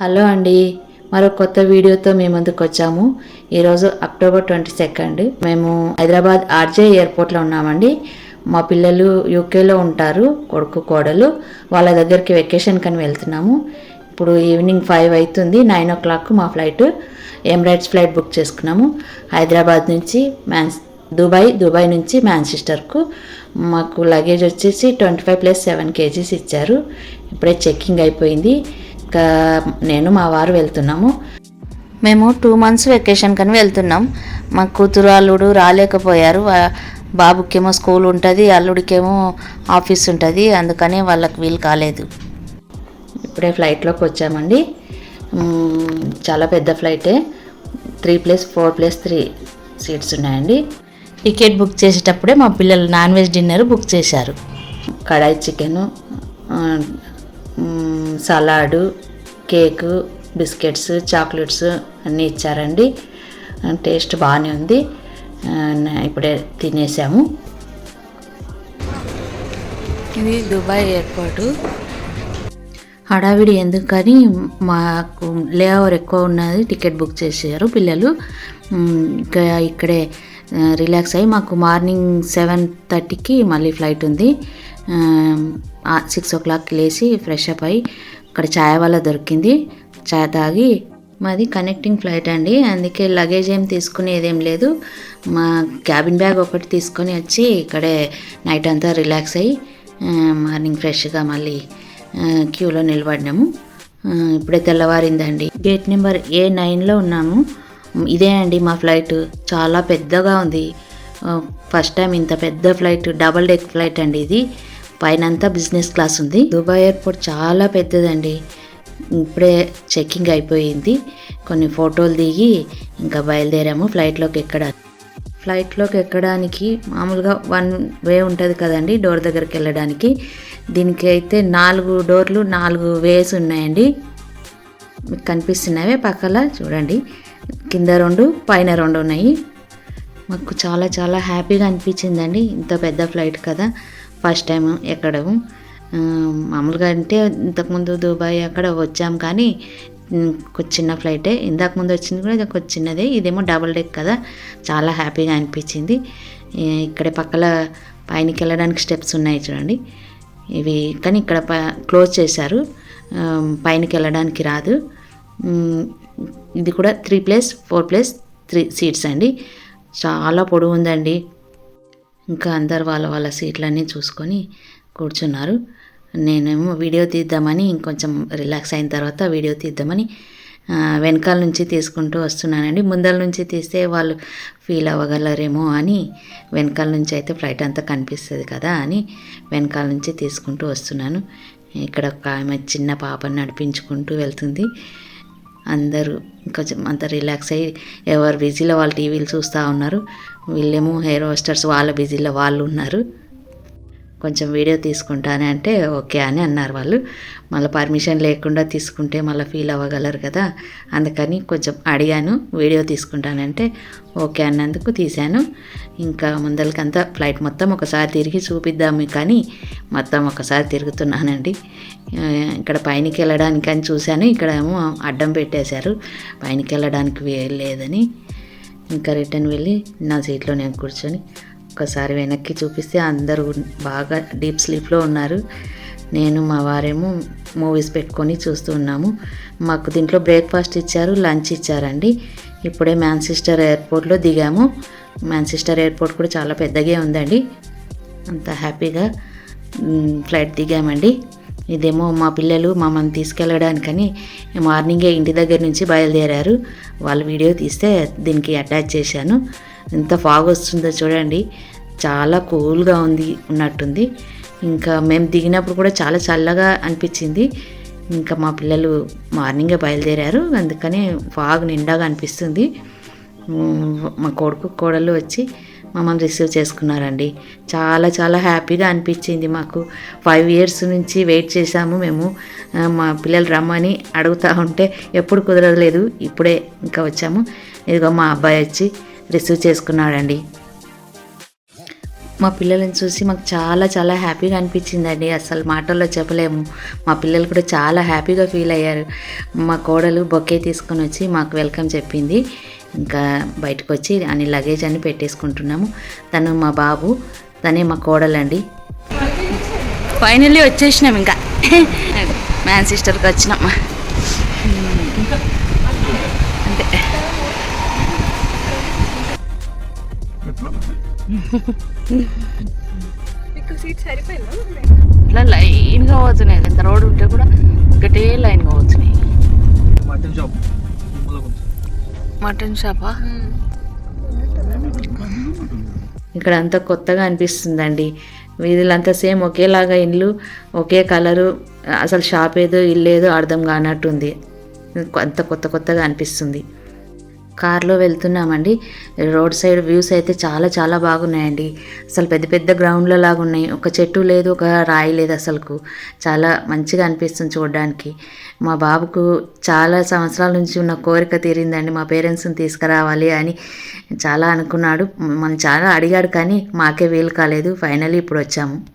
Hello అండి. మరో కొత్త వీడియోతో మీ ముందుకు వచ్చాము. ఈరోజు అక్టోబర్ ట్వంటీ సెకండ్. మేము హైదరాబాద్ ఆర్జే ఎయిర్పోర్ట్లో ఉన్నామండి. మా పిల్లలు యూకేలో ఉంటారు కొడుకు కోడలు. వాళ్ళ దగ్గరికి వెకేషన్ కని వెళ్తున్నాము. ఇప్పుడు ఈవినింగ్ ఫైవ్ అవుతుంది నైన్ ఓ క్లాక్ మా ఫ్లైట్ ఎమిరేట్స్ ఫ్లైట్ బుక్ చేసుకున్నాము. హైదరాబాద్ నుంచి మ్యాన్స్ దుబాయ్ దుబాయ్ నుంచి మ్యాన్చెస్టర్కు మాకు లగేజ్ వచ్చేసి twenty five plus seven KGs ఇచ్చారు. ఇప్పుడే చెక్కింగ్ అయిపోయింది. ఇంకా నేను మా వారు వెళ్తున్నాము. మేము టూ మంత్స్ వెకేషన్ కని వెళ్తున్నాం. మా కూతురు అల్లుడు రాలేకపోయారు. బాబుకేమో స్కూల్ ఉంటుంది అల్లుడికేమో ఆఫీస్ ఉంటుంది అందుకని వాళ్ళకి వీలు కాలేదు. ఇప్పుడే ఫ్లైట్లోకి వచ్చామండి. చాలా పెద్ద ఫ్లైటే three plus four plus three seats ఉన్నాయండి. టికెట్ బుక్ చేసేటప్పుడే మా పిల్లలు నాన్ వెజ్ డిన్నర్ బుక్ చేశారు. Kadai chicken salad cake biscuits chocolates అన్నీ ఇచ్చారండి. టేస్ట్ బాగానే ఉంది. ఇప్పుడే తినేసాము. ఇది దుబాయ్ ఎయిర్పోర్టు. హడావిడి ఎందుకని మాకు లేఓవర్ ఎక్కువ ఉన్నది టికెట్ బుక్ చేశారు పిల్లలు. ఇంకా ఇక్కడే రిలాక్స్ అయ్యి మాకు మార్నింగ్ సెవెన్ థర్టీకి మళ్ళీ ఫ్లైట్ ఉంది. సిక్స్ ఓ క్లాక్కి లేచి ఫ్రెష్ అప్ అయ్యి అక్కడ ఛాయ్ వల్ల దొరికింది. ఛాయ్ తాగి మాది కనెక్టింగ్ ఫ్లైట్ అండి. అందుకే లగేజ్ ఏం తీసుకునేదేం లేదు. మా క్యాబిన్ బ్యాగ్ ఒకటి తీసుకొని వచ్చి ఇక్కడే నైట్ అంతా రిలాక్స్ అయ్యి మార్నింగ్ ఫ్రెష్గా మళ్ళీ క్యూలో నిలబడినాము. ఇప్పుడే తెల్లవారిందండి. గేట్ నెంబర్ ఏ నైన్లో ఉన్నాము. ఇదే అండి మా ఫ్లైట్ చాలా పెద్దగా ఉంది. ఫస్ట్ టైం ఇంత పెద్ద ఫ్లైట్ డబల్ డెక్ ఫ్లైట్ అండి ఇది. పైన అంతా బిజినెస్ క్లాస్ ఉంది. దుబాయ్ ఎయిర్పోర్ట్ చాలా పెద్దదండి. ఇప్పుడే చెక్కింగ్ అయిపోయింది. కొన్ని ఫోటోలు దిగి ఇంకా బయలుదేరాము. ఫ్లైట్లోకి ఎక్కడ ఫ్లైట్లోకి ఎక్కడానికి మామూలుగా వన్ వే ఉంటుంది కదండి డోర్ దగ్గరికి వెళ్ళడానికి. దీనికి అయితే నాలుగు డోర్లు నాలుగు వేస్ ఉన్నాయండి. మీకు కనిపిస్తున్నవే పక్కల చూడండి. కింద రెండు పైన రెండు ఉన్నాయి. మాకు చాలా చాలా హ్యాపీగా అనిపించిందండి. ఇంత పెద్ద ఫ్లైట్ కదా. ఫస్ట్ టైం ఎక్కడము మామూలుగా అంటే ఇంతకుముందు దుబాయ్ అక్కడ వచ్చాం కానీ ఉమ్, చిన్న ఫ్లైటే. ఇందాక ముందు వచ్చింది కూడా ఇది ఒక చిన్నదే. ఇదేమో డబుల్ డెక్ కదా. చాలా హ్యాపీగా అనిపించింది. ఇక్కడే పక్కల పైనకి వెళ్ళడానికి స్టెప్స్ ఉన్నాయి చూడండి. ఇవి కానీ ఇక్కడ ప క్లోజ్ చేశారు. పైనకి వెళ్ళడానికి రాదు. ఇది కూడా three plus four plus three seats అండి. చాలా పొడవు ఉందండి. ఇంకా అందరు వాళ్ళ వాళ్ళ సీట్లన్నీ చూసుకొని కూర్చున్నారు. నేనేమో వీడియో తీద్దామని ఇంకొంచెం రిలాక్స్ అయిన తర్వాత వీడియో తీద్దామని వెనకాల నుంచి తీసుకుంటూ వస్తున్నానండి. ముందల నుంచి తీస్తే వాళ్ళు ఫీల్ అవ్వగలరేమో అని వెనకాల నుంచి అయితే ఫ్లైట్ అంతా కనిపిస్తుంది కదా అని వెనకాల నుంచి తీసుకుంటూ వస్తున్నాను. ఇక్కడ ఒక ఆమె చిన్న పాపని నడిపించుకుంటూ వెళ్తుంది. అందరూ కొంచెం అంత రిలాక్స్ అయ్యి ఎవరు బిజీలో వాళ్ళు టీవీలు చూస్తూ ఉన్నారు. వీళ్ళేమో హెయిర్ హోస్టర్స్ వాళ్ళ బిజీలో వాళ్ళు ఉన్నారు. కొంచెం వీడియో తీసుకుంటానే అంటే ఓకే అని అన్నారు వాళ్ళు. మళ్ళీ పర్మిషన్ లేకుండా తీసుకుంటే మళ్ళీ ఫీల్ అవ్వగలరు కదా. అందుకని కొంచెం అడిగాను వీడియో తీసుకుంటానంటే ఓకే అన్నందుకు తీశాను. ఇంకా ముందరికంతా ఫ్లైట్ మొత్తం ఒకసారి తిరిగి చూపిద్దాము కానీ మొత్తం ఒకసారి తిరుగుతున్నానండి. ఇక్కడ పైనకి వెళ్ళడానికి అని చూశాను ఇక్కడ ఏమో అడ్డం పెట్టేశారు. పైనకి వెళ్ళడానికి లేదని. ఇంకా రిటర్న్ వెళ్ళి నా సీట్లో నేను కూర్చొని ఒకసారి వెనక్కి చూపిస్తే అందరూ బాగా డీప్ స్లీప్లో ఉన్నారు. నేను మా వారేమో మూవీస్ పెట్టుకొని చూస్తూ ఉన్నాము. మాకు దీంట్లో బ్రేక్ఫాస్ట్ ఇచ్చారు లంచ్ ఇచ్చారండి. ఇప్పుడే మ్యాన్సిస్టర్ ఎయిర్పోర్ట్లో దిగాము. మ్యాన్సిస్టర్ ఎయిర్పోర్ట్ కూడా చాలా పెద్దగా ఉందండి. అంత హ్యాపీగా ఫ్లైట్ దిగామండి. ఇదేమో మా పిల్లలు మమ్మల్ని తీసుకెళ్ళడానికని మార్నింగే ఇంటి దగ్గర నుంచి బయలుదేరారు. వాళ్ళు వీడియో తీస్తే దీనికి అటాచ్ చేశాను. ఎంత ఫాగ్ వస్తుందో చూడండి. చాలా కూల్గా ఉంది ఉన్నట్టుంది. ఇంకా మేము దిగినప్పుడు కూడా చాలా చల్లగా అనిపించింది. ఇంకా మా పిల్లలు మార్నింగే బయలుదేరారు. అందుకని ఫాగ్ నిండాగా అనిపిస్తుంది. మా కొడుకు కోడలు వచ్చి మమ్మల్ని రిసీవ్ చేసుకున్నారండి. చాలా చాలా హ్యాపీగా అనిపించింది మాకు. ఫైవ్ ఇయర్స్ నుంచి వెయిట్ చేశాము మేము. మా పిల్లలు రమ్మని అడుగుతూ ఉంటే ఎప్పుడు కుదరలేదు. ఇప్పుడే ఇంకా వచ్చాము. ఇదిగో మా అబ్బాయి వచ్చి రిసీవ్ చేసుకున్నాడండి. మా పిల్లలను చూసి మాకు చాలా చాలా హ్యాపీగా అనిపించిందండి. అసలు మాటల్లో చెప్పలేము. మా పిల్లలు కూడా చాలా హ్యాపీగా ఫీల్ అయ్యారు. మా కోడలు బొకే తీసుకొని వచ్చి మాకు వెల్కమ్ చెప్పింది. ఇంకా బయటకు వచ్చి అని లగేజ్ అన్ని పెట్టేసుకుంటున్నాము. తను మా బాబు తనే మా కోడలండి. ఫైనల్లీ వచ్చేసినాం ఇంకా. మ్యాన్ సిస్టర్కి వచ్చినాం. ఇట్లా లైన్గా పోతున్నాయి. ఎంత రోడ్ ఉంటే కూడా ఒకటే లైన్గా మటన్ షాప్. మటన్ షాపా? ఇక్కడ అంతా కొత్తగా అనిపిస్తుందండి. వీధులంతా సేమ్ ఒకేలాగా ఇండ్లు ఒకే కలరు అసలు షాప్ ఏదో ఇల్లు ఏదో అర్థం కానట్టుంది. అంత కొత్త కొత్తగా అనిపిస్తుంది. కార్లో వెళ్తున్నామండి. రోడ్ సైడ్ వ్యూస్ అయితే చాలా చాలా బాగున్నాయండి. అసలు పెద్ద పెద్ద గ్రౌండ్ల లాగా ఉన్నాయి ఒక చెట్టు లేదు ఒక రాయి లేదు అసలుకు. చాలా మంచిగా అనిపిస్తుంది చూడడానికి. మా బాబుకు చాలా సంవత్సరాల నుంచి ఉన్న కోరిక తీరిందండి. మా పేరెంట్స్ని తీసుకురావాలి అని చాలా అనుకున్నాడు. మనం చాలా అడిగాడు కానీ మాకే వీలు కాలేదు. ఫైనల్ ఇప్పుడు వచ్చాము.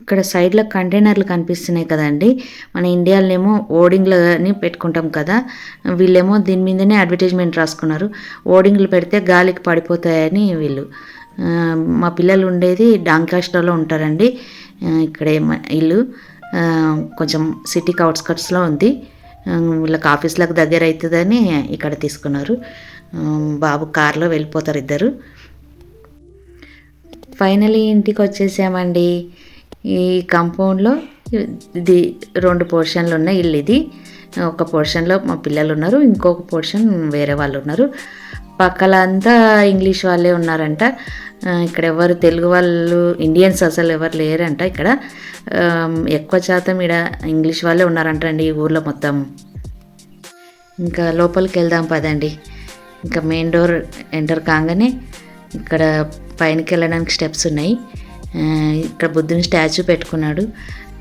ఇక్కడ సైడ్లో కంటైనర్లు కనిపిస్తున్నాయి కదండి. మన ఇండియాలోనేమో ఓడింగ్లని పెట్టుకుంటాం కదా. వీళ్ళేమో దీని మీదనే అడ్వర్టైజ్మెంట్ రాసుకున్నారు. ఓడింగ్లు పెడితే గాలికి పడిపోతాయని వీళ్ళు. మా పిల్లలు ఉండేది డాంకాస్టర్లో ఉంటారండి. ఇక్కడే మ- ఇల్లు. కొంచెం సిటీకి అవుట్స్కట్స్లో ఉంది. వీళ్ళకి ఆఫీస్లకు దగ్గర అవుతుందని ఇక్కడ తీసుకున్నారు. బాబు కార్లో వెళ్ళిపోతారు ఇద్దరు. ఫైనలీ ఇంటికి వచ్చేసామండి ఈ కాంపౌండ్లో ఇది రెండు పోర్షన్లు ఉన్న ఇల్లు ఇది. ఒక పోర్షన్లో మా పిల్లలు ఉన్నారు. ఇంకొక పోర్షన్ వేరే వాళ్ళు ఉన్నారు. పక్కల అంతా ఇంగ్లీష్ వాళ్ళే ఉన్నారంట. ఇక్కడ ఎవరు తెలుగు వాళ్ళు ఇండియన్స్ అసలు ఎవరు లేరంట ఇక్కడ. ఎక్కువ శాతం ఇక్కడ ఇంగ్లీష్ వాళ్ళే ఉన్నారంట అండి ఈ ఊర్లో మొత్తం. ఇంకా లోపలికి వెళ్దాం పదండి. ఇంకా మెయిన్ డోర్ ఎంటర్ కాగానే ఇక్కడ పైనకి వెళ్ళడానికి స్టెప్స్ ఉన్నాయి. ఇక్కడ బుద్ధుని స్టాచ్యూ పెట్టుకున్నాడు.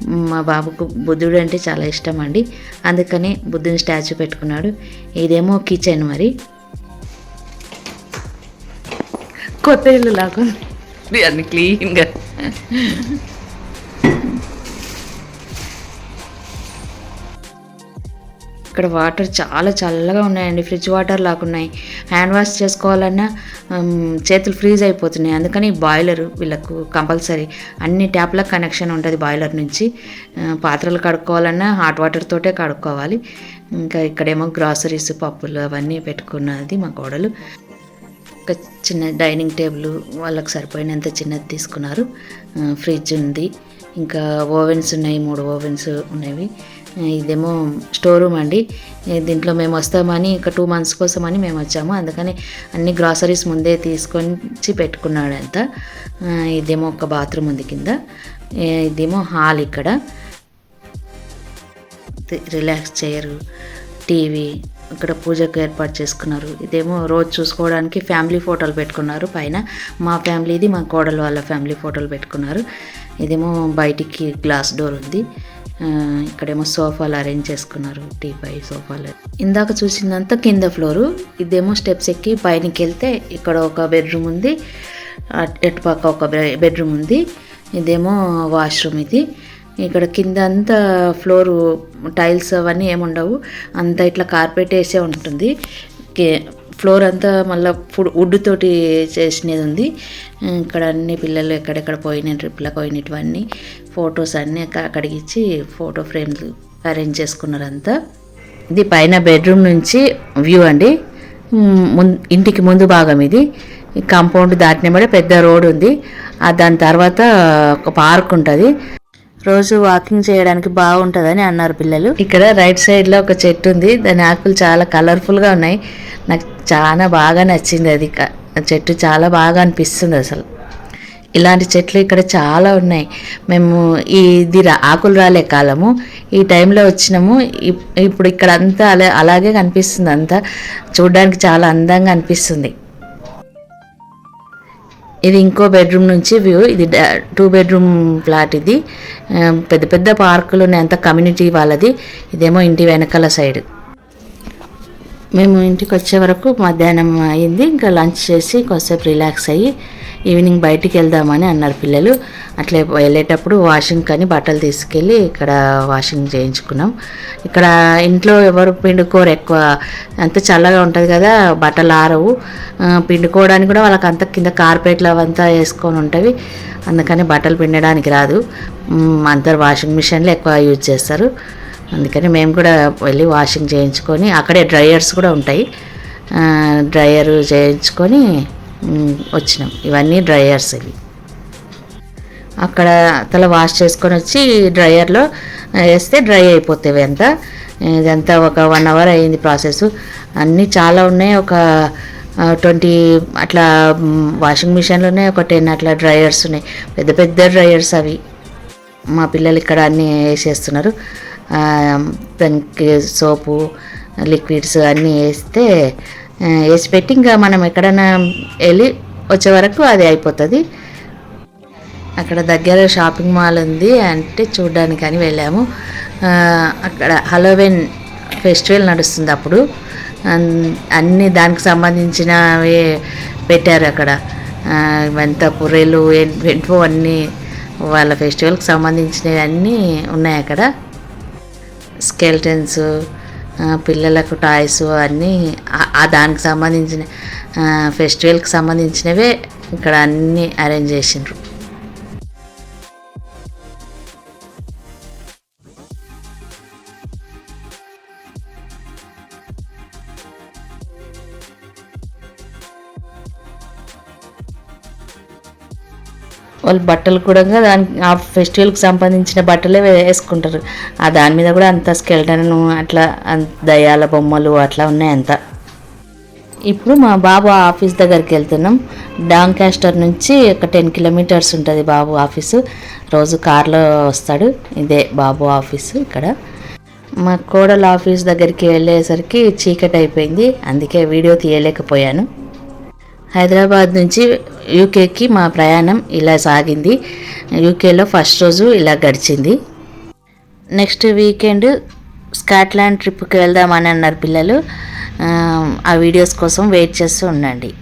మా బాబుకు బుద్ధుడు అంటే చాలా ఇష్టం అండి. అందుకని బుద్ధుని స్టాచ్యూ పెట్టుకున్నాడు. ఇదేమో కిచెన్ మరి. కొత్త ఇల్లు లాగా అన్ని క్లీన్గా. ఇక్కడ వాటర్ చాలా చల్లగా ఉన్నాయండి. ఫ్రిడ్జ్ వాటర్ లాగా ఉన్నాయి. హ్యాండ్ వాష్ చేసుకోవాలన్నా చేతులు ఫ్రీజ్ అయిపోతున్నాయి. అందుకని బాయిలర్ వీళ్ళకు కంపల్సరీ అన్ని ట్యాప్లకు కనెక్షన్ ఉంటుంది బాయిలర్ నుంచి. పాత్రలు కడుక్కోవాలన్నా హాట్ వాటర్ తోటే కడుక్కోవాలి. ఇంకా ఇక్కడేమో గ్రాసరీస్ పప్పులు అవన్నీ పెట్టుకున్నది మా కోడలు. ఒక చిన్న డైనింగ్ టేబుల్ వాళ్ళకి సరిపోయినంత చిన్నది తీసుకున్నారు. ఫ్రిడ్జ్ ఉంది. ఇంకా ఓవెన్స్ ఉన్నాయి మూడు ఓవెన్స్ ఉన్నవి. ఇదేమో స్టోర్ రూమ్ అండి. దీంట్లో మేము వస్తామని ఇంకా టూ మంత్స్ కోసం అని మేము వచ్చాము. అందుకని అన్ని గ్రాసరీస్ ముందే తీసుకొని పెట్టుకున్నాడు అంత ఇదేమో ఒక బాత్రూమ్ ఉంది కింద. ఇదేమో హాల్ ఇక్కడ. రిలాక్స్ చేయరు. టీవీ ఇక్కడ పూజకు ఏర్పాటు చేసుకున్నారు. ఇదేమో రోజు చూసుకోవడానికి ఫ్యామిలీ ఫోటోలు పెట్టుకున్నారు. పైన మా ఫ్యామిలీది మా కోడలు వాళ్ళ ఫ్యామిలీ ఫోటోలు పెట్టుకున్నారు. ఇదేమో బయటికి గ్లాస్ డోర్ ఉంది. ఇక్కడేమో సోఫాలు అరేంజ్ చేసుకున్నారు టీపై సోఫాలు. ఇందాక చూసిందంతా కింద ఫ్లోరు. ఇదేమో స్టెప్స్ ఎక్కి పైనకి వెళ్తే ఇక్కడ ఒక బెడ్రూమ్ ఉంది. ఎటుపక్క ఒక బెడ్రూమ్ ఉంది. ఇదేమో వాష్రూమ్ ఇది. ఇక్కడ కింద అంతా ఫ్లోర్ టైల్స్ అవన్నీ ఏముండవు. అంతా ఇట్లా కార్పెట్ వేసే ఉంటుంది. ఫ్లోర్ అంతా మళ్ళీ ఫుడ్ వుడ్ తోటి చేసినది ఉంది ఇక్కడ అన్ని పిల్లలు ఎక్కడెక్కడ పోయిన ట్రిప్లకు పోయినటువన్నీ ఫొటోస్ అన్నీ అక్కడికి ఇచ్చి ఫోటో ఫ్రేమ్లు అరేంజ్ చేసుకున్నారు అంతా ఇది పైన బెడ్రూమ్ నుంచి వ్యూ అండి. మ్, ఇంటికి ముందు భాగం ఇది. కాంపౌండ్ దాటినబడి పెద్ద రోడ్ ఉంది. దాని తర్వాత ఒక పార్క్ ఉంటుంది. రోజు వాకింగ్ చేయడానికి బాగుంటుందని అన్నారు పిల్లలు. ఇక్కడ రైట్ సైడ్లో ఒక చెట్టు ఉంది. దాని ఆకులు చాలా కలర్ఫుల్గా ఉన్నాయి. నాకు చాలా బాగా నచ్చింది అది. ఆ చెట్టు చాలా బాగా అనిపిస్తుంది అసలు. ఇలాంటి చెట్లు ఇక్కడ చాలా ఉన్నాయి. మేము ఈ ఇది రా- ఆకులు రాలే కాలము. ఈ టైంలో వచ్చినాము. ఇప్పుడు ఇక్కడ అంతా అలా అలాగే కనిపిస్తుంది అంతా. చూడడానికి చాలా అందంగా అనిపిస్తుంది. ఇది ఇంకో బెడ్రూమ్ నుంచి వ్యూ ఇది టూ బెడ్రూమ్ ఫ్లాట్ ఇది. పెద్ద పెద్ద పార్కులు ఉన్నాయి. అంత కమ్యూనిటీ వాళ్ళది. ఇదేమో ఇంటి వెనకాల సైడ్ మేము ఇంటికి వచ్చే వరకు మధ్యాహ్నం అయింది. ఇంకా లంచ్ చేసి కొద్దిసేపు రిలాక్స్ అయ్యి ఈవినింగ్ బయటికి వెళ్దామని అన్నారు పిల్లలు. అట్లే వెళ్ళేటప్పుడు వాషింగ్ కానీ బట్టలు తీసుకెళ్ళి ఇక్కడ వాషింగ్ చేయించుకున్నాం. ఇక్కడ ఇంట్లో ఎవరు పిండుకోరు ఎక్కువ. అంత చల్లగా ఉంటుంది కదా బట్టలు ఆరవు. పిండుకోవడానికి కూడా వాళ్ళకి అంత కింద కార్పెట్లు అవంతా వేసుకొని ఉంటవి. అందుకని బట్టలు పిండడానికి రాదు. అందరు వాషింగ్ మిషన్లు ఎక్కువ యూజ్ చేస్తారు. అందుకని మేము కూడా వెళ్ళి వాషింగ్ చేయించుకొని అక్కడే డ్రయర్స్ కూడా ఉంటాయి. డ్రయర్ చేయించుకొని వచ్చినాం. ఇవన్నీ డ్రయర్స్ ఇవి. అక్కడ తల వాష్ చేసుకొని వచ్చి డ్రయర్లో వేస్తే డ్రై అయిపోతాయి అంతా. ఇదంతా ఒక వన్ అవర్ అయింది ప్రాసెస్. అన్నీ చాలా ఉన్నాయి. ఒక ట్వంటీ అట్లా వాషింగ్ మిషన్లోనే ఒక టెన్ అట్లా డ్రయర్స్ ఉన్నాయి. పెద్ద పెద్ద డ్రయర్స్ అవి. మా పిల్లలు ఇక్కడ అన్నీ వేసేస్తున్నారు. ఆ, దానికి సోపు లిక్విడ్స్ అన్నీ వేస్తే వేసి పెట్టి ఇంకా మనం ఎక్కడైనా వెళ్ళి వచ్చే వరకు అది అయిపోతుంది. అక్కడ దగ్గర షాపింగ్ మాల్ ఉంది అంటే చూడ్డానికి అని వెళ్ళాము అక్కడ హలోవెన్ ఫెస్టివల్ నడుస్తుంది అప్పుడు. అన్- అన్ని దానికి సంబంధించినవి పెట్టారు అక్కడ. ఆ, ఇవంతా పుర్రెలు అన్నీ వాళ్ళ ఫెస్టివల్కి సంబంధించినవి అన్నీ ఉన్నాయి అక్కడ. స్కెల్టన్స్ పిల్లలకు టాయ్స్ అన్నీ ఆ- దానికి సంబంధించిన ఫెస్టివల్కి సంబంధించినవే ఇక్కడ అన్నీ అరేంజ్ చేసిండ్రు. వాళ్ళు బట్టలు కూడా దానికి ఆ ఫెస్టివల్కి సంబంధించిన బట్టలే వేసుకుంటారు. ఆ దాని మీద కూడా అంత స్కెల్టన్ అట్లా దయాల బొమ్మలు అట్లా ఉన్నాయి అంత ఇప్పుడు మా బాబు ఆఫీస్ దగ్గరికి వెళ్తున్నాం. డాంకాస్టర్ నుంచి ఒక టెన్ కిలోమీటర్స్ ఉంటుంది బాబు ఆఫీసు. రోజు కార్లో వస్తాడు. ఇదే బాబు ఆఫీసు ఇక్కడ. మా కోడల ఆఫీస్ దగ్గరికి వెళ్ళేసరికి చీకటి అయిపోయింది అందుకే వీడియో తీయలేకపోయాను. హైదరాబాద్ నుంచి యూకేకి మా ప్రయాణం ఇలా సాగింది. యూకేలో ఫస్ట్ రోజు ఇలా గడిచింది. నెక్స్ట్ వీకెండ్ స్కాట్లాండ్ ట్రిప్కి వెళ్దామని అన్నారు పిల్లలు. ఆ, ఆ వీడియోస్ కోసం వెయిట్ చేస్తూ ఉండండి.